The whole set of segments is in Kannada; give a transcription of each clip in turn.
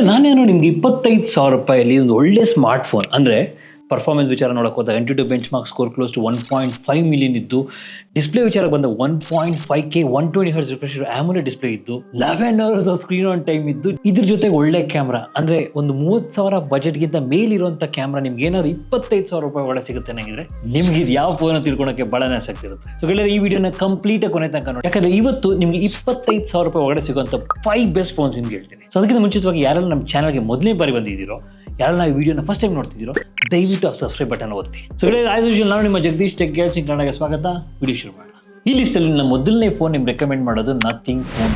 ಸುಳ್ಳು ನಾನೇನೋ ನಿಮ್ಗೆ ಇಪ್ಪತ್ತೈದು ಸಾವಿರ ರೂಪಾಯಲ್ಲಿ ಒಂದು ಒಳ್ಳೆ ಸ್ಮಾರ್ಟ್ ಫೋನ್ ಅಂದರೆ ಪರ್ಫಾರ್ಮೆನ್ಸ್ ವಿಚಾರ ನೋಡಕ್ಕೆ ಹೋದಾಗ AnTuTu benchmark score close to one point five million ಇದ್ದು ಡಿಸ್ಪ್ಲೇ ವಿಚಾರ ಬಂದ one point five K one twenty hertz refresh AMOLED display ಇದ್ದು eleven hours screen on time ಇದ್ದು, ಇದ್ರ ಜೊತೆಗೆ ಒಳ್ಳೆ ಕ್ಯಾಮ್ರಾ ಅಂದರೆ ಒಂದು ಮೂವತ್ತು ಸಾವಿರ ಬಜೆಟ್ಗಿಂತ ಮೇಲಿರುವಂಥ ಕ್ಯಾಮ್ರಾ ನಿಮ್ಗೆ ಏನಾದ್ರು ಇಪ್ಪತ್ತೈದು ಸಾವಿರ ರೂಪಾಯಿ ಒಳಗೆ ಸಿಗುತ್ತೆ ನನಗಿದ್ರೆ ನಿಮ್ಗೆ ಇದು ಯಾವ ಫೋನ್ ತಿಳ್ಕೊಳಕ್ಕೆ ಬಹಳನೇ ಆಸಕ್ತಿ ಇರುತ್ತೆ. ಸೊ ಗೆಳೆಯರೆ, ಈ ವಿಡಿಯೋನ ಕಂಪ್ಲೀಟ್ ಕೊನೆ ತನಕ ನೋಡಿ. ಯಾಕಂದ್ರೆ ಇವತ್ತು ನಿಮ್ಗೆ ಇಪ್ಪತ್ತೈದು ಸಾವಿರ ರೂಪಾಯಿ ಒಳಗಡೆ ಸಿಗುವಂಥ ಫೈವ್ ಬೆಸ್ಟ್ ಫೋನ್ಸ್ ನಿಮ್ಗೆ ಹೇಳ್ತೀನಿ. ಸೊ ಅದಕ್ಕಿಂತ ಮುಂಚಿತವಾಗಿ ಯಾರೆಲ್ಲ ನಮ್ಮ ಚಾನಲ್ಗೆ ಮೊದಲನೇ ಬಾರಿ ಬಂದಿದ್ದೀರೋ, ಯಾರೆಲ್ಲ ಈ ವಿಡಿಯೋನ ಫಸ್ಟ್ ಟೈಮ್ ನೋಡ್ತಿದ್ದೀರೋ ದಯವಿಟ್ಟು ಆ ಸಬ್ಸ್ಕ್ರೈಬ್ ಬಟನ್ ಒತ್ತಿ. ಸೊ ಆಸ್ ಯೂಶುವಲ್ ನಾವು ನಿಮ್ಮ ಜಗದೀಶ್ ಟೆಕ್ ಗೇಲ್ಸ್ ಕನ್ನಡಕ್ಕೆ ಸ್ವಾಗತ. ವಿಡಿಯೋ ಶುರು ಮಾಡೋಣ. ಈ ಲಿಸ್ಟಲ್ಲಿ ನನ್ನ ಮೊದಲನೇ ಫೋನ್ ನಿಮ್ಗೆ ರೆಕಮೆಂಡ್ ಮಾಡೋದು ನಥಿಂಗ್ ಫೋನ್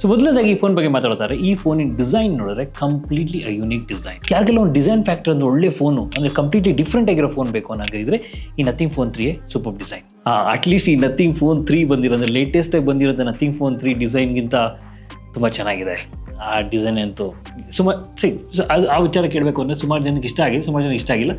ಸೊ ಮೊದಲನೇದಾಗಿ ಈ ಫೋನ್ ಬಗ್ಗೆ ಮಾತಾಡ್ತಾರೆ. ಈ ಫೋನಿನ ಡಿಸೈನ್ ನೋಡಿದ್ರೆ ಕಂಪ್ಲೀಟ್ಲಿ ಅ ಯುನಿಕ್ ಡಿಸೈನ್ ಯಾರಿಗೆಲ್ಲ ಒಂದು ಡಿಸೈನ್ ಫ್ಯಾಕ್ಟರ್ ಅಂದ್ರೆ ಒಳ್ಳೆ ಫೋನು ಅಂದ್ರೆ ಕಂಪ್ಲೀಟ್ಲಿ ಡಿಫ್ರೆಂಟ್ ಆಗಿರೋ ಫೋನ್ ಬೇಕು ಅನ್ನೋಂಗಿದ್ರೆ ಈ Nothing phone three super design at least ಈ ನಥಿಂಗ್ ಫೋನ್ ತ್ರೀ ಬಂದಿರೋ ಲೇಟೆಸ್ಟ್ ಆಗಿ ಬಂದಿರೋದು ನಥಿಂಗ್ ಫೋನ್ ತ್ರೀ ಡಿಸೈನ್ಗಿಂತ ತುಂಬ ಚೆನ್ನಾಗಿದೆ. ಆ ಡಿಸೈನ್ ಅಂತೂ ಸುಮಾರು ಸಿ ಅದು ಆ ವಿಚಾರ ಕೇಳಬೇಕು ಅಂದರೆ ಸುಮಾರು ಜನಕ್ಕೆ ಇಷ್ಟ ಆಗಿದೆ, ಸುಮಾರು ಜನಕ್ಕೆ ಇಷ್ಟ ಆಗಿಲ್ಲ.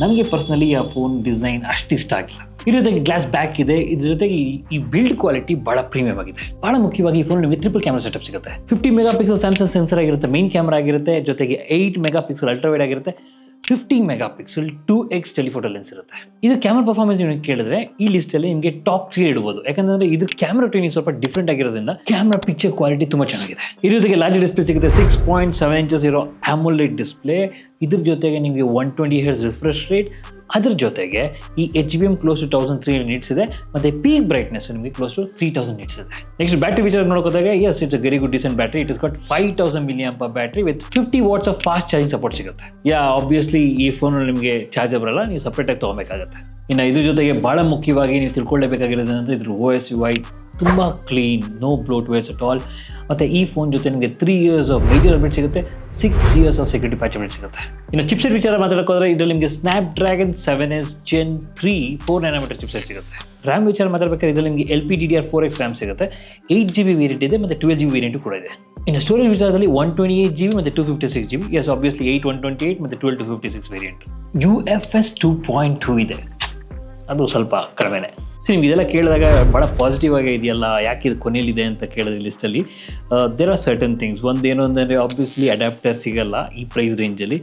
ನನಗೆ ಪರ್ಸ್ನಲಿ ಆ ಫೋನ್ ಡಿಸೈನ್ ಅಷ್ಟು ಇಷ್ಟ ಆಗಿಲ್ಲ. ಇದ್ರ ಜೊತೆಗೆ ಗ್ಲಾಸ್ ಬ್ಯಾಕ್ ಇದೆ, ಇದ್ರ ಜೊತೆಗೆ ಈ- ಬಿಲ್ಡ್ ಕ್ವಾಲಿಟಿ ಬಹಳ ಪ್ರೀಮಿಯಂ ಆಗಿದೆ. ಬಹಳ ಮುಖ್ಯವಾಗಿ ಈ ಫೋನ್ ನಿಮಗೆ ಟ್ರಿಪಲ್ ಕ್ಯಾಮ್ರಾ ಸೆಟಪ್ ಸಿಗುತ್ತೆ. Fifty mega pixel Samsung sensor ಆಗಿರುತ್ತೆ ಮೈನ್ ಕ್ಯಾಮ್ರಾ ಆಗಿರುತ್ತೆ, ಜೊತೆಗೆ ಏಯ್ಟ್ ಮೆಗಾ ಪಿಕ್ಸಲ್ ಅಲ್ಟ್ರಾವೈಡ್ ಆಗಿರುತ್ತೆ. Fifty megapixel two X telephoto lens ಇರುತ್ತೆ. ಇದು ಕ್ಯಾಮ್ರಾ ಪರ್ಫಾರ್ಮೆನ್ಸ್ ನೀವು ಕೇಳಿದ್ರೆ, ಈ ಲಿಸ್ಟಲ್ಲಿ ನಿಮಗೆ ಟಾಪ್ ತ್ರೀ ಇಡಬಹುದು ಯಾಕಂದ್ರೆ ಇದು ಕ್ಯಾಮ್ರಾ ಟ್ರೈನಿಂಗ್ ಸ್ವಲ್ಪ ಡಿಫ್ರೆಂಟ್ ಆಗಿರೋದ್ರಿಂದ ಕ್ಯಾಮ್ರಾ ಪಿಕ್ಚರ್ ಕ್ವಾಲಿಟಿ ತುಂಬಾ ಚೆನ್ನಾಗಿದೆ. ಇದ್ರ ಜೊತೆಗೆ ಲಾರ್ಜ್ ಡಿಸ್ಪ್ಲೇ ಸಿಗುತ್ತೆ ಸಿಕ್ಸ್ ಪಾಯಿಂಟ್ ಸೆವೆನ್ ಇಂಚಸ್ ಇರೋ ಆಮೋಲೆಡ್ ಡಿಸ್ಪ್ಲೇ ಇದ್ರ ಜೊತೆಗೆ ನಿಮಗೆ one twenty hertz refresh rate ಅದ್ರ ಜೊತೆಗೆ ಈ H B M close to thousand three nits ಇದೆ, ಮತ್ತೆ ಪೀಕ್ ಬ್ರೈಟ್ನೆಸ್ ನಿಮಗೆ close to three thousand nits ಇದೆ. ನೆಕ್ಸ್ಟ್ ಬ್ಯಾಟ್ರಿ ವಿಚಾರ ನೋಡೋದಾಗ yes it's very good decent battery it is got five thousand million battery with fifty watts of fast charging support ಸಿಗುತ್ತೆ. ಯಾ ಆಬ್ವಿಯಸ್ಲಿ ಈ ಫೋನಲ್ಲಿ ನಿಮಗೆ ಚಾರ್ಜರ್ ಬರಲ್ಲ, ನೀವು ಸಪ್ರೇಟಾಗಿ ತೊಗೊಬೇಕಾಗುತ್ತೆ. ಇನ್ನು ಇದ್ರ ಜೊತೆಗೆ ಭಾಳ ಮುಖ್ಯವಾಗಿ ನೀವು ತಿಳ್ಕೊಳ್ಳೇಬೇಕಾಗಿರೋದಂದ್ರೆ ಇದ್ರ ಓ ಎಸ್ ಐ ತುಂಬ clean no bloatwares at all ಮತ್ತು ಈ ಫೋನ್ ಜೊತೆ ನಿಮಗೆ three years of major update ಸಿಗುತ್ತೆ six years of security patch update ಸಿಗುತ್ತೆ. ಇನ್ನು ಚಿಪ್ಸೆಟ್ ವಿಚಾರ ಮಾತಾಡೋಕ್ಕೋದ್ರೆ ಇದರಲ್ಲಿ ನಿಮಗೆ Snapdragon seven S Gen three four nanometre chipset ಸಿಗುತ್ತೆ. ರ್ಯಾಮ್ ವಿಚಾರ ಮಾತಾಡಬೇಕಾದ್ರೆ ಇದರಲ್ಲಿ ನಿಮಗೆ L P D D R four X RAM ಸಿಗುತ್ತೆ. ಏಯ್ಟ್ ಜಿ ಬಿ ವೇರಿಯಂಟ್ ಇದೆ ಮತ್ತು ಟ್ವೆಲ್ ಜಿ ಬಿ ವೇರಿಯಂಟು ಕೂಡ ಇದೆ. ಇನ್ನು ಸ್ಟೋರೇಜ್ ವಿಚಾರದಲ್ಲಿ one twenty eight G B ಮತ್ತು two fifty six G B S obviously eight one twenty eight ಮತ್ತು twelve two fifty six variant U F S two point two ಇದೆ. ಅದು ಸ್ವಲ್ಪ ಕಡಿಮೆನೆ. ಸೊ ನಿಮ್ಗೆ ಇದೆಲ್ಲ ಕೇಳಿದಾಗ ಭಾಳ ಪಾಸಿಟಿವ್ ಆಗಿ ಇದೆಯಲ್ಲ, ಯಾಕೆ ಇದು ಕೊನೆಯಲ್ಲಿದೆ ಅಂತ ಕೇಳಿದ ಲಿಸ್ಟಲ್ಲಿ ದೇರ್ ಆರ್ ಸರ್ಟನ್ ಥಿಂಗ್ಸ್ ಒಂದೇನು ಅಂದರೆ ಆಬ್ವಿಯಸ್ಲಿ ಅಡಾಪ್ಟರ್ ಸಿಗಲ್ಲ ಈ ಪ್ರೈಸ್ ರೇಂಜಲ್ಲಿ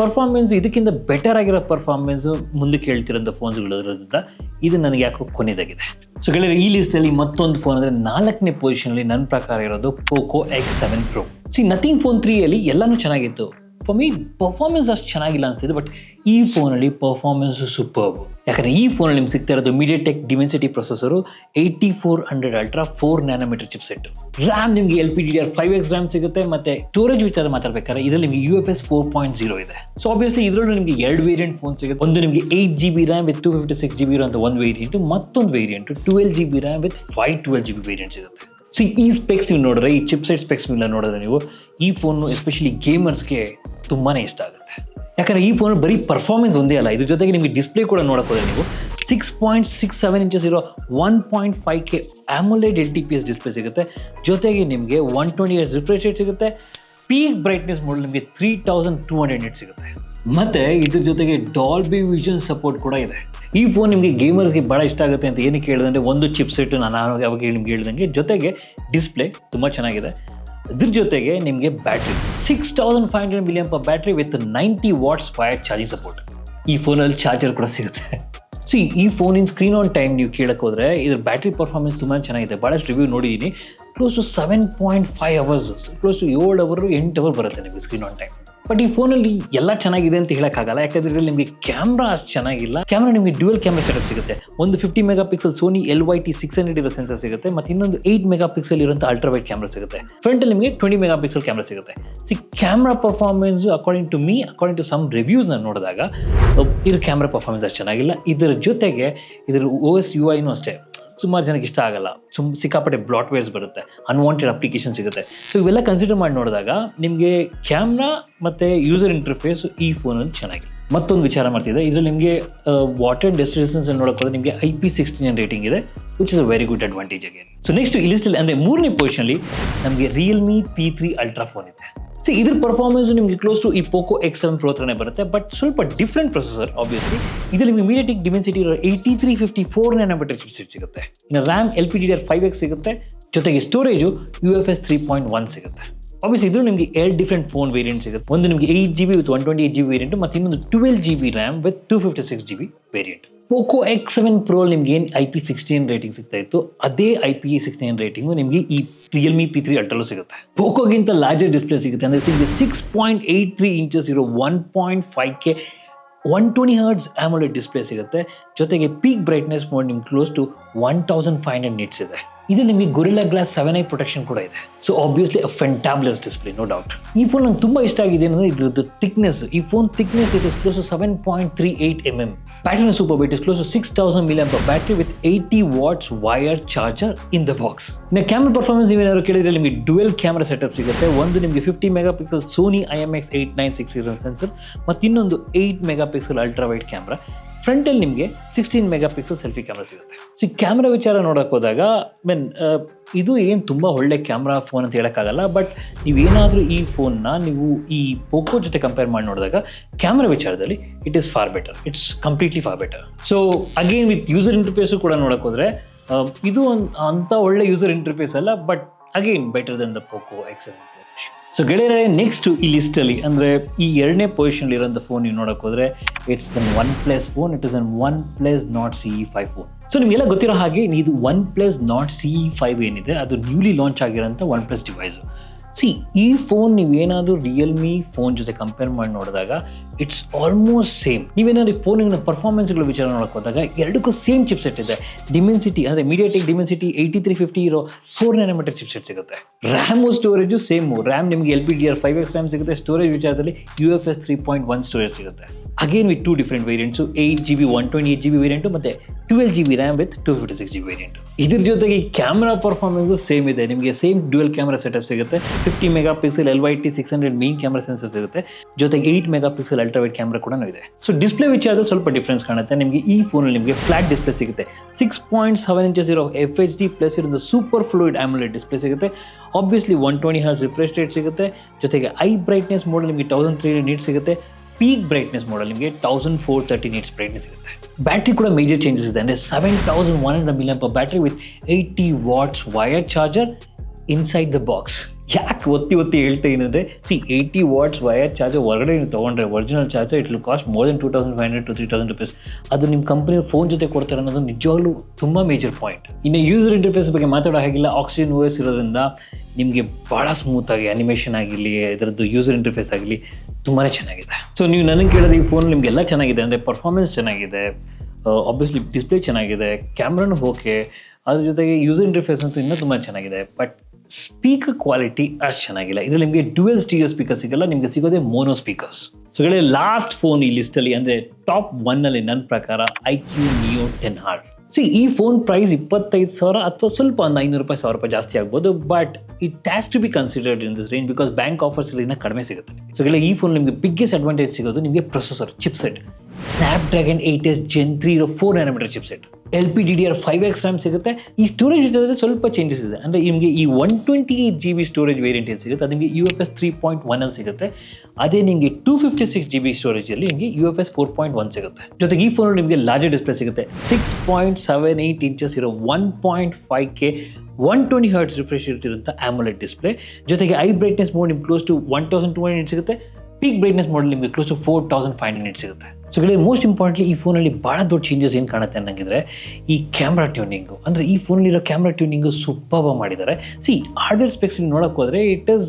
ಪರ್ಫಾರ್ಮೆನ್ಸ್ ಇದಕ್ಕಿಂತ ಬೆಟರ್ ಆಗಿರೋ ಪರ್ಫಾರ್ಮೆನ್ಸು ಮುಂದಕ್ಕೆ ಹೇಳ್ತಿರೋಂಥ ಫೋನ್ಸ್ಗಳಿರೋದ್ರಿಂದ ಇದು ನನಗೆ ಯಾಕೋ ಕೊನೆಯದಾಗಿದೆ ಸೊ ಗೆಳೆಯರೆ, ಈ ಲಿಸ್ಟಲ್ಲಿ ಮತ್ತೊಂದು ಫೋನ್ ಅಂದರೆ ನಾಲ್ಕನೇ ಪೊಸಿಷನಲ್ಲಿ ನನ್ನ ಪ್ರಕಾರ ಇರೋದು Poco X seven Pro see Nothing phone ತ್ರೀಯಲ್ಲಿ ಎಲ್ಲನೂ ಚೆನ್ನಾಗಿತ್ತು. ಫಾರ್ ಮೀ ಪರ್ಫಾರ್ಮೆನ್ಸ್ ಅಷ್ಟು ಚೆನ್ನಾಗಿಲ್ಲ ಅನಿಸ್ತಿದೆ ಬಟ್ ಈ ಫೋನಲ್ಲಿ ಪರ್ಫಾರ್ಮೆನ್ಸ್ ಸೂಪರ್ ಯಾಕಂದರೆ ಈ ಫೋನಲ್ಲಿ ನಿಮ್ಗೆ ಸಿಗ್ತಾ ಇರೋದು MediaTek Dimensity processor eighty four hundred ultra four nanometre chipset RAM ನಿಮಗೆ L P D R five X RAM ಸಿಗುತ್ತೆ, ಮತ್ತೆ ಸ್ಟೋರೇಜ್ ವಿಚಾರ ಮಾತಾಡ್ಬೇಕಾದ್ರೆ ಇದರಲ್ಲಿ ನಿಮಗೆ U F S four point zero ಇದೆ. ಸೊ ಆಬ್ವಿಯಸ್ಲಿ ಇದರಲ್ಲೂ ನಿಮಗೆ ಎರಡು ವೇರಿಯಂಟ್ ಫೋನ್ ಸಿಗುತ್ತೆ. ಒಂದು ನಿಮಗೆ eight G B RAM with two fifty six G B ಇರೋ ಒಂದು ವೇರಿಯಂಟು ಮತ್ತೊಂದು variant twelve G B RAM with five twelve G B variant ಸಿಗುತ್ತೆ. ಸೊ ಈ ಸ್ಪೆಕ್ಸ್ ನೀವು ನೋಡಿದ್ರೆ, ಈ ಚಿಪ್ಸೆಟ್ ಸ್ಪೆಕ್ಸ್ ಮೇಲೆ ನೋಡಿದ್ರೆ ನೀವು, ಈ ಫೋನು ಎಸ್ಪೆಷಲಿ ಗೇಮರ್ಸ್ಗೆ ತುಂಬಾ ಇಷ್ಟ ಆಗುತ್ತೆ. ಯಾಕಂದರೆ ಈ ಫೋನ್ ಬರೀ ಪರ್ಫಾರ್ಮೆನ್ಸ್ ಒಂದೇ ಅಲ್ಲ, ಇದ್ರ ಜೊತೆಗೆ ನಿಮಗೆ ಡಿಸ್ಪ್ಲೇ ಕೂಡ ನೋಡಕ್ಕೆ ಹೋದ್ರೆ ನೀವು six point six seven inches ಇರೋ one point five K AMOLED L T P S display ಸಿಗುತ್ತೆ. ಜೊತೆಗೆ ನಿಮಗೆ one twenty hertz refresh rate ಸಿಗುತ್ತೆ. ಪೀಕ್ ಬ್ರೈಟ್ನೆಸ್ ಮೋಡಲ್ ನಿಮಗೆ three thousand two hundred nits ಸಿಗುತ್ತೆ. ಮತ್ತೆ ಇದ್ರ ಜೊತೆಗೆ ಡಾಲ್ಬಿ ವಿಷನ್ ಸಪೋರ್ಟ್ ಕೂಡ ಇದೆ. ಈ ಫೋನ್ ನಿಮಗೆ ಗೇಮರ್ಸ್ಗೆ ಭಾಳ ಇಷ್ಟ ಆಗುತ್ತೆ ಅಂತ ಏನಕ್ಕೆ ಹೇಳಿದ್ರೆ ಒಂದು ಚಿಪ್ ಸೆಟ್ ನಾನು ಯಾವಾಗ ನಿಮ್ಗೆ ಹೇಳಿದಂಗೆ ಜೊತೆಗೆ ಡಿಸ್ಪ್ಲೇ ತುಂಬ ಚೆನ್ನಾಗಿದೆ. ಇದ್ರ ಜೊತೆಗೆ ನಿಮಗೆ battery six thousand five hundred million per battery with ninety watts fire charging support ಈ ಫೋನಲ್ಲಿ ಚಾರ್ಜರ್ ಕೂಡ ಸಿಗುತ್ತೆ. ಸೊ ಈ ಫೋನಿನ ಸ್ಕ್ರೀನ್ ಆನ್ ಟೈಮ್ ನೀವು ಕೇಳಕ್ಕೆ ಹೋದರೆ ಇದ್ರ ಬ್ಯಾಟ್ರಿ ಪರ್ಫಾರ್ಮೆನ್ಸ್ ತುಂಬ ಚೆನ್ನಾಗಿದೆ. ಭಾಳಷ್ಟು ರಿವ್ಯೂ ನೋಡಿದ್ದೀನಿ close to seven point five hours close to ಏಳು ಅವರು ಎಂಟು ಅವರ್ ಬರುತ್ತೆ ನಿಮಗೆ ಸ್ಕ್ರೀನ್ ಆನ್ ಟೈಮ್ ಬಟ್ ಈ ಫೋನಲ್ಲಿ ಎಲ್ಲ ಚೆನ್ನಾಗಿದೆ ಅಂತ ಹೇಳೋಕ್ಕಾಗಲ್ಲ ಯಾಕಂದ್ರೆ ಇದರಲ್ಲಿ ನಿಮಗೆ ಕ್ಯಾಮ್ರಾ ಅಷ್ಟು ಚೆನ್ನಾಗಿಲ್ಲ. ಕ್ಯಾಮ್ರಾ ನಿಮಗೆ ಡ್ಯೂಯಲ್ ಕ್ಯಾಮ್ರಾ ಸೆಟಪ್ ಸಿಗುತ್ತೆ. ಒಂದು fifty megapixel Sony L Y T six hundred ಇರೋ ಸೆನ್ಸರ್ ಸಿಗುತ್ತೆ. ಮತ್ತು ಇನ್ನೊಂದು ಏಯ್ಟ್ ಮೆಗಾ ಪಿಕ್ಸಲ್ ಇರುವಂಥ ಅಲ್ಟ್ರಾವೈಟ್ ಕ್ಯಾಮ್ರಾ ಸಿಗುತ್ತೆ ಫ್ರಂಟಲ್ಲಿ ನಿಮಗೆ ಟ್ವೆಂಟಿ ಮೆಗಾ ಪಿಕ್ಸಲ್ ಕ್ಯಾಮ್ರಾ ಸಿಗುತ್ತೆ. See camera performance according to me according to some reviews ನಾನು ನೋಡಿದಾಗ ಇದ್ರ ಕ್ಯಾಮ್ರಾ ಪರ್ಫಾರ್ಮೆನ್ಸ್ ಅಷ್ಟು ಚೆನ್ನಾಗಿಲ್ಲ. ಇದರ ಜೊತೆಗೆ ಇದರ ಓ ಎಸ್ ಯು ಐನೂ ಅಷ್ಟೇ. ಸುಮಾರು ಜನಕ್ಕೆ ಇಷ್ಟ ಆಗಲ್ಲ. ಸುಮ್ ಸಿಕ್ಕಾಪಟ್ಟೆ ಬ್ಲಾಟ್ವೇರ್ಸ್ ಬರುತ್ತೆ ಅನ್ವಾಂಟೆಡ್ ಅಪ್ಲಿಕೇಶನ್ ಸಿಗುತ್ತೆ. ಸೊ ಇವೆಲ್ಲ ಕನ್ಸಿಡರ್ ಮಾಡಿ ನೋಡಿದಾಗ ನಿಮಗೆ ಕ್ಯಾಮ್ರಾ ಮತ್ತು ಯೂಸರ್ ಇಂಟರ್ಫೇಸ್ ಈ ಫೋನಲ್ಲಿ ಚೆನ್ನಾಗಿದೆ ಮತ್ತೊಂದು ವಿಚಾರ ಮಾಡ್ತಿದ್ದೆ. ಇದರಲ್ಲಿ ನಿಮಗೆ ವಾಟರ್ ಡೆಸ್ಟಿನೇಷನ್ಸ್ ನೋಡೋಕೆ ಹೋದ್ರೆ ನಿಮಗೆ ಐ ಪಿ ಸಿಕ್ಸ್ಟೀನ್ ರೇಟಿಂಗ್ ಇದೆ which is a very good advantage again so next ಲಿಸ್ಟಲ್ಲಿ ಅಂದರೆ ಮೂರನೇ ಪೊಸಿಷನಲ್ಲಿ ನಮಗೆ Realme P three ultra phone ಇದೆ. ಸಿ ಇದ್ರ ಪರ್ಫಾರ್ಮೆನ್ಸ್ ನಿಮಗೆ ಕ್ಲೋಸ್ ಟು ಈ ಪೋಕೋ ಎಕ್ಸ್ ಸೆವೆನ್ ಪ್ರೋ ಹತ್ರನೇ ಬರುತ್ತೆ ಬಟ್ ಸ್ವಲ್ಪ ಡಿಫ್ರೆಂಟ್ ಪ್ರೊಸೆಸರ್ ಆಬ್ವಿಯಸ್ಲಿ ಇದರಲ್ಲಿ ನಿಮಗೆ ಮೀಡಿಯಟಿಕ್ ಡಿಮೆನ್ಸಿಟಿ ಇರೋ eighty three fifty four nanometre chipset ಸಿಗುತ್ತೆ. ಇನ್ನು RAM L P D R five X ಸಿಗುತ್ತೆ. ಜೊತೆಗೆ storage U F S three point one ಸಿಗುತ್ತೆ. ಆಬ್ವಿಯಸ್ ಇದ್ರೂ ನಿಮಗೆ ಎರಡು ಡಿಫ್ರೆಂಟ್ ಫೋನ್ ವೇರಿಯಂಟ್ ಸಿಗುತ್ತೆ. ಒಂದು ನಿಮಗೆ eight G B with one twenty eight G B variant ಮತ್ತು ಇನ್ನೊಂದು twelve G B RAM with two fifty six G B variant Poco X seven Pro ನಿಮ್ಗೆ ಏನು ಐ ಪಿ ಸಿಕ್ಸ್ಟೀನ್ ರೇಟಿಂಗ್ ಸಿಗ್ತಾ ಇತ್ತು, ಅದೇ ಐ ಪಿ ಸಿಕ್ಸ್ಟೀನ್ ರೇಟಿಂಗು ನಿಮಗೆ ಈ ರಿಯಲ್ಮಿ ಪಿ ತ್ರೀ ಅಲ್ಟ್ರಲ್ಲೂ ಸಿಗುತ್ತೆ. ಪೋಕೋಗಿಂತ ಲಾರ್ಜರ್ ಡಿಸ್ಪ್ಲೇ ಸಿಗುತ್ತೆ, ಅಂದರೆ six point eight three inches ಇರೋ one point five K one twenty hertz AMOLED display ಸಿಗುತ್ತೆ. ಜೊತೆಗೆ ಪೀಕ್ ಬ್ರೈಟ್ನೆಸ್ ಮೋಡ್ ನಿಮ್ಗೆ close to one thousand five hundred nits ಇದೆ. ಇದು ನಿಮಗೆ Gorilla Glass seven i protection ಕೂಡ ಇದೆ. So obviously a fantabulous display no doubt ಈ ಫೋನ್ ನಂಗೆ ತುಂಬ ಇಷ್ಟ ಆಗಿದೆ ಅಂದರೆ ಇದ್ರದ್ದು ಥಿಕ್ನೆಸ್ ಈ phone thickness it is close seven point three eight M M battery super bite is close six thousand million battery with eighty watts wire charger in the box ಇನ್ನು ಕ್ಯಾಮ್ರಾ ಪರ್ಫಾರ್ಮೆನ್ಸ್ ನೀವೇನಾದ್ರು ಕೇಳಿದ್ರೆ ನಿಮಗೆ ಡುವೆಲ್ ಕ್ಯಾಮ್ರಾ ಸೆಟಪ್ ಸಿಗುತ್ತೆ. ಒಂದು ನಿಮಗೆ fifty megapixel Sony I M X eight nine six sensor ಮತ್ತು ಇನ್ನೊಂದು eight megapixel ultra wide camera ಫ್ರಂಟಲ್ಲಿ ನಿಮಗೆ sixteen mega pixel selfie camera ಸಿಗುತ್ತೆ ಸೊ ಕ್ಯಾಮ್ರಾ ವಿಚಾರ ನೋಡೋಕೆ ಹೋದಾಗ ಮೀನ್ ಇದು ಏನು ತುಂಬ ಒಳ್ಳೆ ಕ್ಯಾಮ್ರಾ ಫೋನ್ ಅಂತ ಹೇಳೋಕ್ಕಾಗಲ್ಲ ಬಟ್ ನೀವೇನಾದರೂ ಈ ಫೋನ್ನ ನೀವು ಈ ಪೋಕೋ ಜೊತೆ ಕಂಪೇರ್ ಮಾಡಿ ನೋಡಿದಾಗ ಕ್ಯಾಮ್ರಾ ವಿಚಾರದಲ್ಲಿ it is far better it's completely far better so again with user interface ಕೂಡ ನೋಡೋಕೆ ಹೋದರೆ ಇದು ಒಂದು ಅಂಥ ಒಳ್ಳೆ ಯೂಸರ್ ಇಂಟರ್ಫೇಸ್ ಅಲ್ಲ but again better than the Poco X so ಗೆಳೆಯರೇ ನೆಕ್ಸ್ಟ್ ಈ ಲಿಸ್ಟಲ್ಲಿ ಅಂದರೆ ಈ ಎರಡನೇ ಪೊಸಿಷನ್ ಇರೋಂಥ ಫೋನ್ ನೀವು ನೋಡೋಕೆ ಹೋದರೆ it's then OnePlus phone it is an OnePlus Nord C five phone so ನಿಮಗೆಲ್ಲ ಗೊತ್ತಿರೋ ಹಾಗೆ, ಇದು OnePlus Nord C five ಏನಿದೆ, ಅದು ನ್ಯೂಲಿ ಲಾಂಚ್ ಆಗಿರೋಂಥ ಒನ್ ಪ್ಲಸ್ ಡಿವೈಸು ಸಿ ಈ ಫೋನ್ ನೀವೇನಾದರೂ ರಿಯಲ್ಮಿ ಫೋನ್ ಜೊತೆ ಕಂಪೇರ್ ಮಾಡಿ ನೋಡಿದಾಗ ಇಟ್ಸ್ ಆಲ್ಮೋಸ್ಟ್ ಸೇಮ್ ನೀವೇನಾದ್ರೆ ಫೋನಿನ ಪರ್ಫಾರ್ಮೆನ್ಸ್ಗಳ ವಿಚಾರ ನೋಡಕ್ಕೆ ಹೋದಾಗ ಎರಡಕ್ಕೂ ಸೇಮ್ ಚಿಪ್ಸೆಟ್ ಇದೆ. ಡಿಮೆನ್ಸಿಟಿ ಅಂದರೆ MediaTek Dimensity eighty three fifty ಇರೋ ಫೋರ್ ನೈನಮೀಟರ್ ಚಿಪ್ಸೆಟ್ ಸಿಗುತ್ತೆ. ರ್ಯಾಮು ಸ್ಟೋರೇಜು ಸೇಮು ರ್ಯಾಮ್ ನಿಮಗೆ L P D R five X RAM ಸಿಗುತ್ತೆ. ಸ್ಟೋರೇಜ್ ವಿಚಾರದಲ್ಲಿ U F S three point one storage ಸಿಗುತ್ತೆ. Again with two different variants eight G B one twenty eight G B variant ಮತ್ತು twelve G B RAM with two fifty six G B variant ಇದ್ರ ಜೊತೆಗೆ ಕ್ಯಾಮ್ರಾ ಪರ್ಫಾರ್ಮೆನ್ಸು ಸೇಮ್ ಇದೆ. ನಿಮಗೆ ಸೇಮ್ ಡ್ಯುಯಲ್ ಕ್ಯಾಮ್ರಾ ಸೆಟಪ್ ಸಿಗುತ್ತೆ. Fifty megapixel L Y T six hundred main camera sensor ಸಿಗುತ್ತೆ. ಜೊತೆಗೆ eight mega pixel ultrawide camera ಕೂಡ ಇದೆ ಸೊ ಡಿಸ್ಪ್ಲೇ ವಿಚಾರದಲ್ಲಿ ಸ್ವಲ್ಪ ಡಿಫ್ರೆನ್ಸ್ ಕಾಣುತ್ತೆ. ನಿಮಗೆ ಈ ಫೋನಲ್ಲಿ ನಿಮಗೆ ಫ್ಲಾಟ್ ಡಿಸ್ಪ್ಲೇ ಸಿಗುತ್ತೆ. ಸಿಕ್ಸ್ ಪಾಯಿಂಟ್ ಸೆವೆನ್ ಇಂಚಸ್ ಇರೋ ಎಫ್ ಎಚ್ ಡಿ ಪ್ಲಸ್ ಇರೋದು ಸೂಪರ್ ಫ್ಲೂಯಿಡ್ ಆಮ್ಯುಲೆಟ್ ಡಿಸ್ಪ್ಲೇ ಸಿಗುತ್ತೆ. Obviously one twenty hertz refresh rate ಸಿಗುತ್ತೆ. ಜೊತೆಗೆ ಐ ಬ್ರೈಟ್ನೆಸ್ ಮೋಡ್ ನಿಮಗೆ ತೌಸಂಡ್ ತ್ರೀ ನೀಟ್ ಸಿಗುತ್ತೆ. ಪೀಕ್ ಬ್ರೈಟ್ನೆಸ್ ಮೋಡಲ್ ನಿಮಗೆ thousand four thirty nits brightness ಸಿಗುತ್ತೆ. ಬ್ಯಾಟ್ರಿ ಕೂಡ ಮೇಜರ್ ಚೇಂಜಸ್ ಇದೆ. ಅಂದರೆ seven thousand one hundred million battery with eighty watts wire charger inside the box ಯಾಕೆ ಒತ್ತಿ ಒತ್ತಿ ಹೇಳ್ತಾ ಏನಂದರೆ see eighty watts wire charger ಹೊರಗಡೆ ನೀವು ತೊಗೊಂಡ್ರೆ original charger it will cost more than two thousand five hundred to three thousand rupees ಅದು ನಿಮ್ಮ ಕಂಪನಿ ಫೋನ್ ಜೊತೆ ಕೊಡ್ತಾರೆ ಅನ್ನೋದು ನಿಜವಾಗ್ಲೂ ತುಂಬ ಮೇಜರ್ ಪಾಯಿಂಟ್ ಇನ್ನು ಯೂಸರ್ ಇಂಟರ್ಫೇಸ್ ಬಗ್ಗೆ ಮಾತಾಡೋ ಹಾಗಿಲ್ಲ ಆಕ್ಸಿಜನ್ ಓಎಸ್ ಇರೋದ್ರಿಂದ ನಿಮಗೆ ಭಾಳ ಸ್ಮೂತಾಗಿ ಅನಿಮೇಷನ್ ಆಗಿರಲಿ, ಇದರದ್ದು ಯೂಸರ್ ಇಂಟರ್ಫೇಸ್ ಆಗಲಿ ತುಂಬಾ ಚೆನ್ನಾಗಿದೆ. ಸೊ ನೀವು ನನಗೆ ಕೇಳಿದ್ರೆ ಈ ಫೋನ್ ನಿಮಗೆಲ್ಲ ಚೆನ್ನಾಗಿದೆ ಅಂದರೆ ಪರ್ಫಾರ್ಮೆನ್ಸ್ ಚೆನ್ನಾಗಿದೆ ಆಬ್ವಿಯಸ್ಲಿ ಡಿಸ್ಪ್ಲೇ ಚೆನ್ನಾಗಿದೆ ಕ್ಯಾಮ್ರಾನು ಓಕೆ ಅದ್ರ ಜೊತೆಗೆ ಯೂಸರ್ ಇಂಟರ್ಫೇಸ್ ಅಂತೂ ಇನ್ನೂ ತುಂಬ ಚೆನ್ನಾಗಿದೆ. ಬಟ್ ಸ್ಪೀಕರ್ ಕ್ವಾಲಿಟಿ ಅಷ್ಟು ಚೆನ್ನಾಗಿಲ್ಲ. ಇದರಲ್ಲಿ ನಿಮಗೆ ಡ್ಯುಯಲ್ ಸ್ಟೀರಿಯೋ ಸ್ಪೀಕರ್ ಸಿಗಲ್ಲ, ನಿಮಗೆ ಸಿಗೋದೇ mono speakers. So last phone ಈ ಲಿಸ್ಟಲ್ಲಿ ಅಂದರೆ ಟಾಪ್ ಒನ್ನಲ್ಲಿ ನನ್ನ ಪ್ರಕಾರ iQOO Neo ten R so ಈ ಫೋನ್ ಪ್ರೈಸ್ ಇಪ್ಪತ್ತೈದು ಸಾವಿರ ಅಥವಾ ಸ್ವಲ್ಪ ಒಂದು ಐನೂರು ರೂಪಾಯಿ, ಸಾವಿರ ರೂಪಾಯಿ ಜಾಸ್ತಿ ಆಗ್ಬೋದು but it has to be considered in this range because bank offers ಇನ್ನೂ ಕಡಿಮೆ ಸಿಗುತ್ತೆ. ಸೊ ಈ ಫೋನ್ ನಿಮಗೆ ಬಿಗ್ಗೆಸ್ಟ್ ಅಡ್ವಾಂಟೇಜ್ ಸಿಗೋದು ನಿಮಗೆ processor chipset Snapdragon eight S Gen three ಇರೋ four nanometre chipset L P D D R five X RAM ಸಿಗುತ್ತೆ. ಈ ಸ್ಟೋರೇಜ್ ಜೊತೆ ಸ್ವಲ್ಪ ಚೇಂಜಸ್ ಇದೆ. ಅಂದರೆ ನಿಮಗೆ ಈ one twenty eight G B storage variant ಏನು ಸಿಗುತ್ತೆ? ಅದು ನಿಮಗೆ U F S three point ಒನಲ್ಲಿ ಸಿಗುತ್ತೆ. ಅದೇ ನಿಮಗೆ two fifty six G B ಸ್ಟೋರೇಜಲ್ಲಿ ನಿಮಗೆ U F S four point one ಸಿಗುತ್ತೆ. ಜೊತೆಗೆ ಈ ಫೋನ್ ನಿಮಗೆ ಲಾರ್ಜರ್ ಡಿಸ್ಪ್ಲೇ ಸಿಗುತ್ತೆ. Six point seven eight inches ಇರೋ one point five K one twenty hertz refresh ಇರುತ್ತಿರುವಂಥ AMOLED display ಜೊತೆಗೆ ಐ ಬ್ರೈಟ್ನೆಸ್ ಮೋಡ್ ನಿಮ್ಗೆ close to one thousand two hundred ಸಿಗುತ್ತೆ. ಪೀಕ್ ಬ್ರೈಟ್ನೆಸ್ ಮಾಡಲ್ ನಿಮಗೆ close to four thousand five hundred ಸಿಗುತ್ತೆ. ಸೊ ಗಳೇ ಮೋಸ್ಟ್ ಇಂಪಾರ್ಟೆಂಟ್ಲಿ ಈ ಫೋನಲ್ಲಿ ಭಾಳ ದೊಡ್ಡ ಚೇಂಜಸ್ ಏನು ಕಾಣುತ್ತೆ ಅನ್ನಂಗಿದ್ರೆ, ಈ ಕ್ಯಾಮ್ರಾ ಟ್ಯೂನಿಂಗು ಅಂದರೆ ಈ ಫೋನಲ್ಲಿರೋ ಕ್ಯಾಮ್ರಾ ಟ್ಯೂನಿಂಗು ಸೂಪರ್ ಮಾಡಿದ್ದಾರೆ. ಸಿ ಹಾರ್ಡ್ವೇರ್ ಸ್ಪೆಕ್ಸ್ ನೋಡೋಕೆ ಹೋದರೆ ಇಟ್ ಇಸ್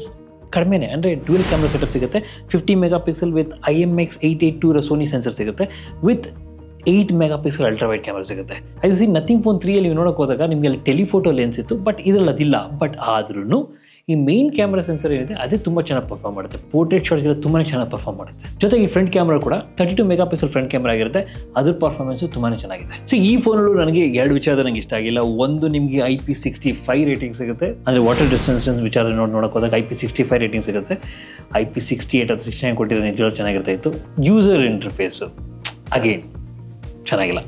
ಕಡಿಮೆನೇ. ಅಂದರೆ ಡ್ಯೂಯಲ್ ಕ್ಯಾಮ್ರಾ ಸೆಟಪ್ ಸಿಗುತ್ತೆ. Fifty megapixel with I M X eight eight two ಇರೋ ಸೋನಿ ಸೆನ್ಸರ್ ಸಿಗುತ್ತೆ with eight megapixel ultra wide camera ಸಿಗುತ್ತೆ ಐ ಸಿ ನಥಿಂಗ್ ಫೋನ್ ತ್ರೀಯಲ್ಲಿ ನೀವು ನೋಡೋಕೆ ಹೋದಾಗ ನಿಮಗೆ ಅಲ್ಲಿ ಟೆಲಿಫೋಟೋ ಲೆನ್ಸ್ ಇತ್ತು ಬಟ್ ಇದರಲ್ಲಿ ಅದಿಲ್ಲ. ಬಟ್ ಆದ್ರೂ ಈ ಮೇನ್ ಕ್ಯಾಮ್ರಾ ಸೆನ್ಸರ್ ಏನಿದೆ, ಅದೇ ತುಂಬ ಚೆನ್ನಾಗಿ ಪರ್ಫಾರ್ಮ್ ಮಾಡುತ್ತೆ. ಪೋರ್ಟ್ರೇಟ್ ಶಾಟ್ಸ್ಗೆಲ್ಲ ತುಂಬಾ ಚೆನ್ನಾಗಿ ಪರ್ಫಾರ್ಮ್ ಮಾಡುತ್ತೆ. ಜೊತೆಗೆ ಫ್ರಂಟ್ ಕ್ಯಾಮ್ರಾ ಕೂಡ thirty two megapixel front camera ಆಗಿರುತ್ತೆ. ಅದ್ರ ಪರ್ಫಾರ್ಮೆನ್ಸು ತುಂಬಾ ಚೆನ್ನಾಗಿದೆ. ಸೊ ಈ ಫೋನಲ್ಲೂ ನನಗೆ ಎರಡು ವಿಚಾರ ನನಗೆ ಇಷ್ಟ ಆಗಿಲ್ಲ. ಒಂದು ನಿಮಗೆ I P sixty five rating ಸಿಗುತ್ತೆ. ಅಂದರೆ ವಾಟರ್ ಡಿಸ್ಟೆನ್ಸ್ ವಿಚಾರ ನೋಡಿ ನೋಡೋಕೆ ಹೋದಾಗ I P sixty five rating ಸಿಗುತ್ತೆ. ಐ ಪಿ ಸಿಕ್ಸ್ಟಿ ಏಟ್ ಅದು ಸಿಕ್ಸ್ಟಿ ನೈನ್ ಕೊಟ್ಟಿರೋ ನಿಜವಾಗ್ಲೂ ಚೆನ್ನಾಗಿರ್ತಾ ಇತ್ತು ಯೂಸರ್ ಇಂಟರ್ಫೇಸು ಅಗೇನ್ ಚೆನ್ನಾಗಿಲ್ಲ.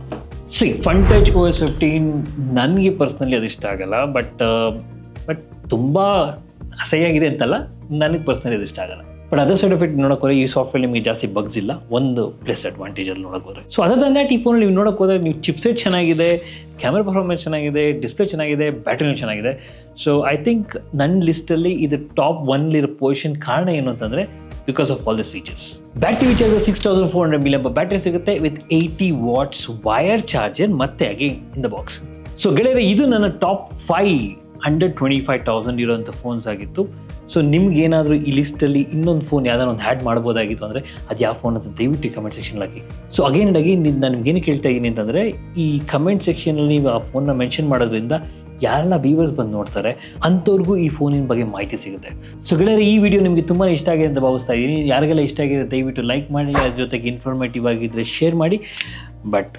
See Funtouch O S fifteen ನನಗೆ ಪರ್ಸ್ನಲಿ ಅದು ಇಷ್ಟ ಆಗಲ್ಲ. ಬಟ್ ಬಟ್ ತುಂಬ ಅಸಹ್ಯಾಗಿದೆ ಅಂತಲ್ಲ, ನನಗೆ ಪರ್ಸ್ನಲಿ ಇಷ್ಟ ಆಗಲ್ಲ. But other side of it ನೋಡಕ್ ಹೋದ್ರೆ ಈ ಸಾಫ್ಟ್ವೇರ್ ನಿಮಗೆ ಜಾಸ್ತಿ ಬಗ್ಸ್ ಇಲ್ಲ. ಒಂದು ಪ್ಲಸ್ ಅಡ್ವಾಂಟೇಜ್ ಅಲ್ಲಿ ನೋಡಕ್ ಹೋದ್ರೆ. ಸೊ ಅದರ್ ದನ್ ಈ ಫೋನ್ ನೀವು ನೋಡಕ್ ಹೋದ್ರೆ ನೀವು ಚಿಪ್ಸೆಟ್ ಚೆನ್ನಾಗಿದೆ ಕ್ಯಾಮ್ರಾ ಪರ್ಫಾರ್ಮೆನ್ಸ್ ಚೆನ್ನಾಗಿದೆ ಡಿಸ್ಪ್ಲೇ ಚೆನ್ನಾಗಿದೆ ಬ್ಯಾಟ್ರಿನೂ ಚೆನ್ನಾಗಿದೆ. ಸೊ ಐ ಥಿಂಕ್ ನನ್ನ ಲಿಸ್ಟಲ್ಲಿ ಇದು ಟಾಪ್ ಒನ್ಲಿರೋ ಪೊಸಿಷನ್ ಕಾರಣ ಏನು ಅಂತಂದರೆ because of all this features battery ವಿಚಾರ six thousand four hundred milliamp battery ಸಿಗುತ್ತೆ with eighty watts wire charger ಮತ್ತೆ again in the box so ಗೆಳೆಯರೆ, ಇದು ನನ್ನ top five under twenty five thousand ಇರೋಂಥ ಫೋನ್ಸ್ ಆಗಿತ್ತು. ಸೊ ನಿಮ್ಗೇನಾದರೂ ಈ ಲಿಸ್ಟಲ್ಲಿ ಇನ್ನೊಂದು ಫೋನ್ ಯಾವ್ದಾರು ಒಂದು ಆ್ಯಡ್ ಮಾಡ್ಬೋದಾಗಿತ್ತು ಅಂದರೆ ಅದು ಯಾವ ಫೋನ್ ಅಂತ ದಯವಿಟ್ಟು ಕಮೆಂಟ್ ಸೆಕ್ಷನ್ ಹಾಕಿ. ಸೊ ಅಗೇನ್ ಆಗಿ ನಾನು ನಿಮ್ಗೆ ಏನು ಕೇಳ್ತಾ ಇದ್ದೀನಿ ಅಂತಂದರೆ, ಈ ಕಮೆಂಟ್ ಸೆಕ್ಷನಲ್ಲಿ ನೀವು ಆ ಫೋನ್ನ ಮೆನ್ಷನ್ ಮಾಡೋದ್ರಿಂದ ಯಾರೆಲ್ಲ ವ್ಯೂವರ್ಸ್ ಬಂದು ನೋಡ್ತಾರೆ, ಅಂಥವ್ರಿಗೂ ಈ ಫೋನಿನ ಬಗ್ಗೆ ಮಾಹಿತಿ ಸಿಗುತ್ತೆ. ಸೊ ಗೆಳೆಯರೆ, ಈ ವಿಡಿಯೋ ನಿಮಗೆ ತುಂಬಾ ಇಷ್ಟ ಆಗಿದೆ ಅಂತ ಭಾವಿಸ್ತಾ ಇದ್ದೀನಿ ಯಾರಿಗೆಲ್ಲ ಇಷ್ಟ ಆಗಿದೆ, ದಯವಿಟ್ಟು ಲೈಕ್ ಮಾಡಿ, ಅದ್ರ ಜೊತೆಗೆ ಇನ್ಫಾರ್ಮೇಟಿವ್ ಆಗಿದ್ದರೆ ಶೇರ್ ಮಾಡಿ. ಬಟ್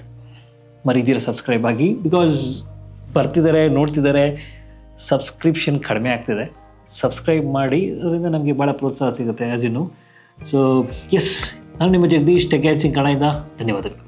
ಮರಿದಿರ ಸಬ್ಸ್ಕ್ರೈಬ್ ಆಗಿ? ಬಿಕಾಸ್ ಬರ್ತಿದ್ದಾರೆ ನೋಡ್ತಿದ್ದಾರೆ ಸಬ್ಸ್ಕ್ರಿಪ್ಷನ್ ಕಡಿಮೆ ಆಗ್ತಿದೆ. ಸಬ್ಸ್ಕ್ರೈಬ್ ಮಾಡಿ, ಅದರಿಂದ ನಮಗೆ ಭಾಳ ಪ್ರೋತ್ಸಾಹ ಸಿಗುತ್ತೆ ಇನ್ನು ಸೊ ಎಸ್ ನಾನು ನಿಮ್ಮ ಜಗದೀಶ್ ಟೆಕ್ಯಾಚಿಂಗ್ ಇದ್ದ ಧನ್ಯವಾದಗಳು.